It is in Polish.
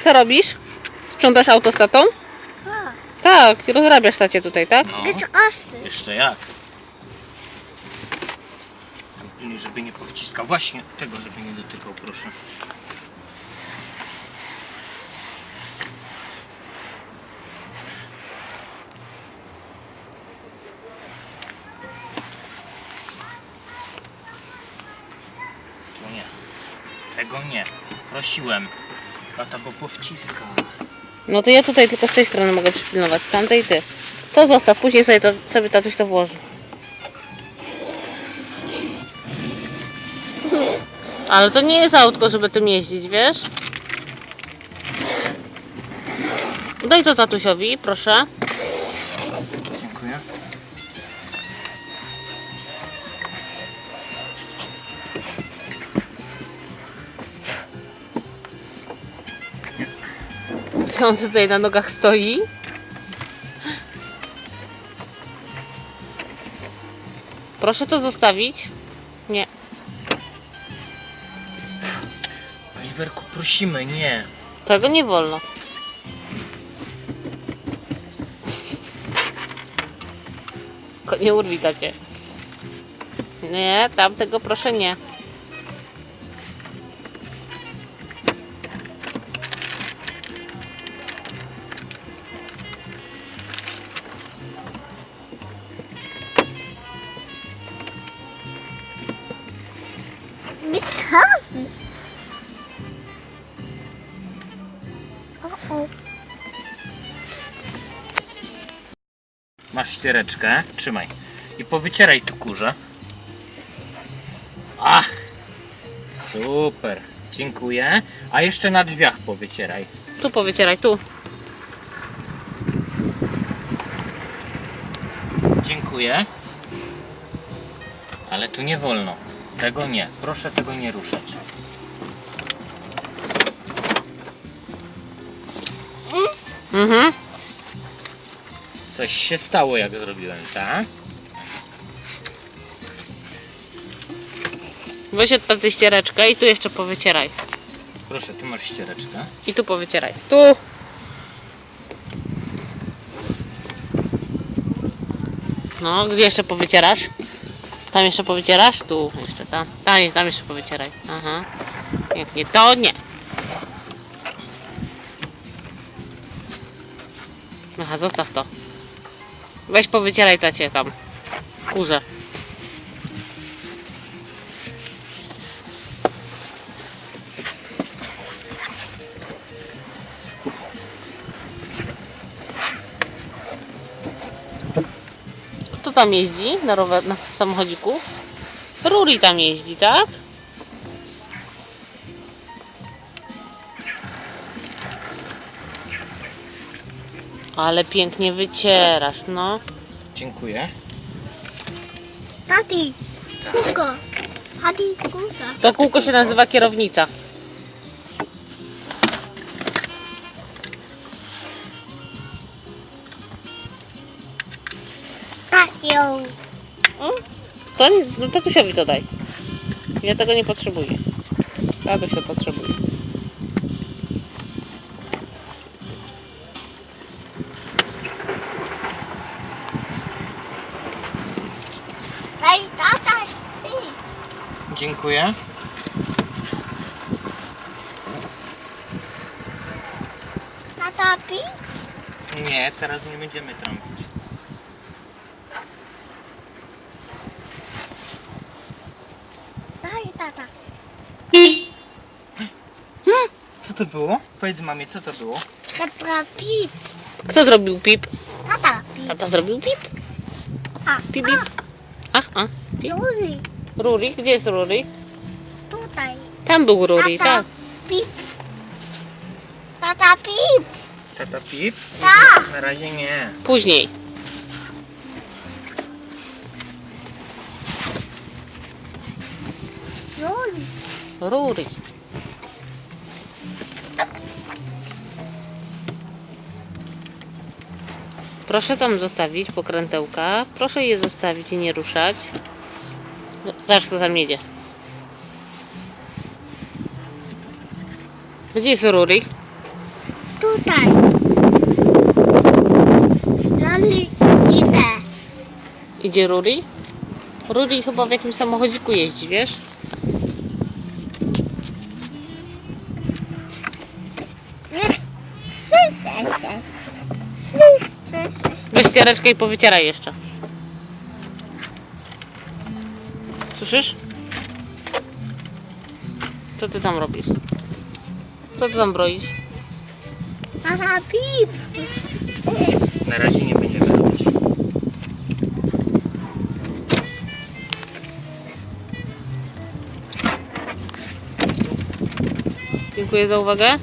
Co robisz? Sprzątasz auto z tatą? A, Tak, rozrabiasz tacie tutaj, tak? No, jest ostry. jeszcze jak. Pilnuj, żeby nie powciskał. Właśnie tego, żeby nie dotykał, proszę. To nie. Tego nie. Prosiłem. Tata go powciska. No to ja tutaj tylko z tej strony mogę przypilnować, z tamtej ty. To zostaw, później sobie, to, sobie tatuś to włoży. Ale to nie jest autko, żeby tym jeździć, wiesz? Daj to tatusiowi, proszę. Co on tutaj na nogach stoi? Proszę to zostawić. Nie. Oliverku, prosimy, nie. Tego nie wolno. Nie urwi tacie. Nie, tamtego proszę nie. Wysoki. O, o. Masz ściereczkę, trzymaj. I powycieraj tu kurze. A! Super, dziękuję. A jeszcze na drzwiach powycieraj. Tu powycieraj, tu. Dziękuję. Ale tu nie wolno. Tego nie. Proszę tego nie ruszać. Mhm. Coś się stało jak zrobiłem, tak? Weź od taty ściereczkę i tu jeszcze powycieraj. Proszę, tu masz ściereczkę. I tu powycieraj. Tu. No, gdzie jeszcze powycierasz? Tam jeszcze powycierasz? Tu jeszcze, tam. Tam, tam jeszcze powycieraj. Aha. Pięknie. To nie. Aha, zostaw to. Weź powycieraj tacie tam. Kurze. Tam jeździ na, rower, na samochodziku? Ruri tam jeździ, tak? Ale pięknie wycierasz, no. Dziękuję. Tati, kółko. Tati, kółko. To kółko się nazywa kierownica. To nie- no tatusiowi to daj. Ja tego nie potrzebuję. Tatuś to potrzebuje. Daj tata, ty. Dziękuję. Tata, pi. Nie, teraz nie będziemy trąbić. Daj tata. Co to było? Powiedz mamie, co to było? Tata, pip. Kto zrobił pip? Tata, pip. Tata zrobił pip? A, Pip, pip. Ach, a. Pip. Ruri? Gdzie jest Ruri? tutaj. Tam był Ruri, Tata, tak. pip. Tata, pip. Tata Pip? Tak. Na razie nie. Później. Juli. Ruri. Proszę tam zostawić pokrętełka. Proszę je zostawić i nie ruszać. No, zaraz to tam jedzie. Gdzie jest Rurik? Tutaj. Roli idę. Idzie Ruri? Ruri chyba w jakimś samochodziku jeździ, wiesz? Weź ciareczkę i powycieraj jeszcze. Słyszysz? Co ty tam robisz? Co ty tam broisz? Aha, pip. Na razie nie będziemy robić. Dziękuję za uwagę.